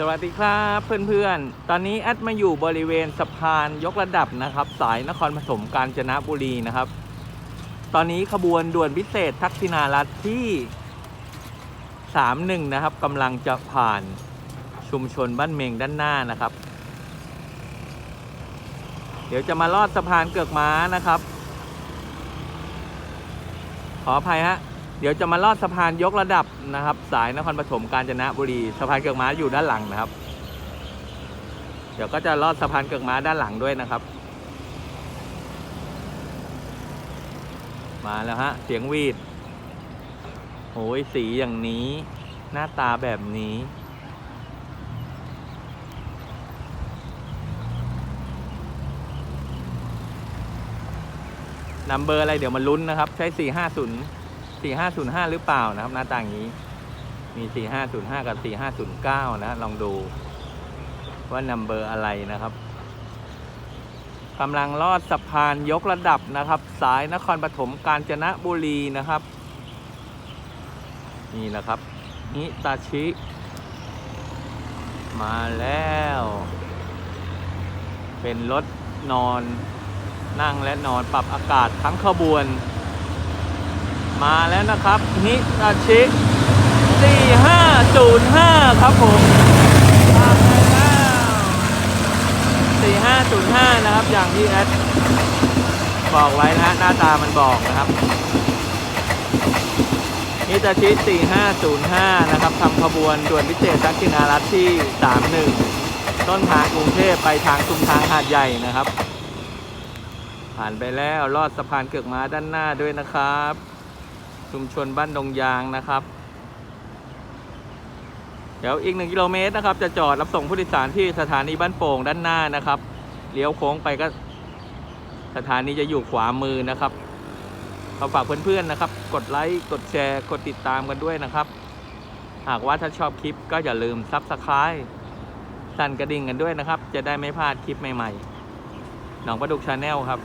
สวัสดีครับเพื่อนๆ ตอนนี้แอดมาอยู่บริเวณสะพานยกระดับนะครับ สายนครปฐมกาญจนบุรีนะครับ ตอนนี้ขบวนด่วนพิเศษทักษิณารัฐที่ 31 นะครับกำลังจะผ่านชุมชนบ้านเมงด้านหน้านะครับ เดี๋ยวจะมาลอดสะพานเกือกม้านะครับ ขออภัยฮะ เดี๋ยวจะมาลอดสะพานยกระดับนะครับ สายนครปฐมกาญจนบุรีสะพานเกือกม้าอยู่ด้านหลังนะครับ เดี๋ยวก็จะลอดสะพานเกือกม้าด้านหลังด้วยนะครับ มาแล้วฮะ เสียงวีดโอ้ยสีอย่างนี้ หน้าตาแบบนี้นัมเบอร์อะไรเดี๋ยวมาลุ้นนะครับ ใช้ 450 4505 หรือเปล่านะครับ หน้าต่างนี้มี 4505 กับ 4509 นะลองดูว่านัมเบอร์อะไรนะครับกำลังลอดสะพานยกระดับนะครับ สายนครปฐมกาญจนบุรีนะครับ นี่แหละครับนิตาชิ มาแล้ว เป็นรถนอนนั่งและนอนปรับอากาศทั้งขบวน มาแล้วนะครับนิตาชิ 4505 ครับผมมาแล้ว4505 นะครับ อย่างที่แอดบอกไว้นะฮะ หน้าตามันบอกนะครับนิตาชิ 4505 นะครับทำขบวนด่วนพิเศษทักษิณารัฐที่ 31 ต้นทางกรุงเทพไปทางชุมทางหาดใหญ่นะครับ ผ่านไปแล้วลอดสะพานเกือกม้าด้านหน้าด้วยนะครับ ชุมชนบ้านดงยางนะครับ เดี๋ยวอีกหนึ่งกิโลเมตรนะครับ จะจอดรับส่งผู้โดยสารที่สถานีบ้านโป่งด้านหน้านะครับเลี้ยวโค้งไปก็ สถานีจะอยู่ขวามือนะครับขอฝากเพื่อนๆนะครับ กดไลค์กดแชร์ กดติดตามกันด้วยนะครับ หากว่าถ้าชอบคลิปก็อย่าลืมซับสไคร b e สั่นกระดิ่งกันด้วยนะครับ จะได้ไม่พลาดคลิปใหม่ๆหนองประดุกชาแนลครับ